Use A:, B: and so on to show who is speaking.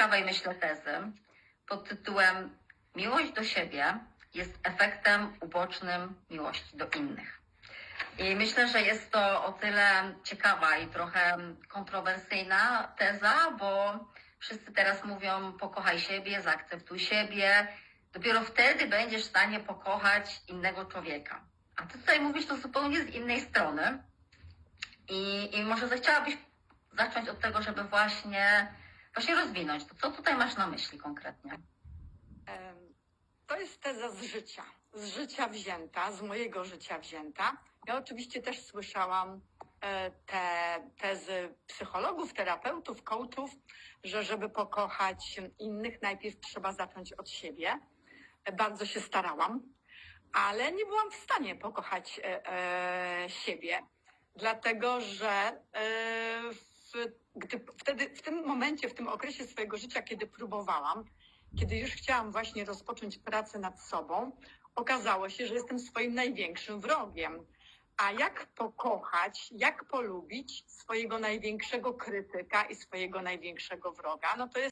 A: ciekawej, myślę, tezy pod tytułem Miłość do siebie jest efektem ubocznym miłości do innych. I myślę, że jest to o tyle ciekawa i trochę kontrowersyjna teza, bo wszyscy teraz mówią pokochaj siebie, zaakceptuj siebie. Dopiero wtedy będziesz w stanie pokochać innego człowieka. A ty tutaj mówisz to zupełnie z innej strony. I, i może zechciałabyś zacząć od tego, żeby właśnie, właśnie rozwinąć to. Co tutaj masz na myśli konkretnie?
B: To jest teza z życia, z życia wzięta, z mojego życia wzięta. Ja oczywiście też słyszałam e, te tezy psychologów, terapeutów, coachów, że żeby pokochać innych, najpierw trzeba zacząć od siebie. Bardzo się starałam, ale nie byłam w stanie pokochać e, e, siebie, dlatego że w, wtedy, w tym momencie, w tym okresie swojego życia, kiedy próbowałam, kiedy już chciałam właśnie rozpocząć pracę nad sobą, okazało się, że jestem swoim największym wrogiem. A jak pokochać, jak polubić swojego największego krytyka i swojego największego wroga? No to jest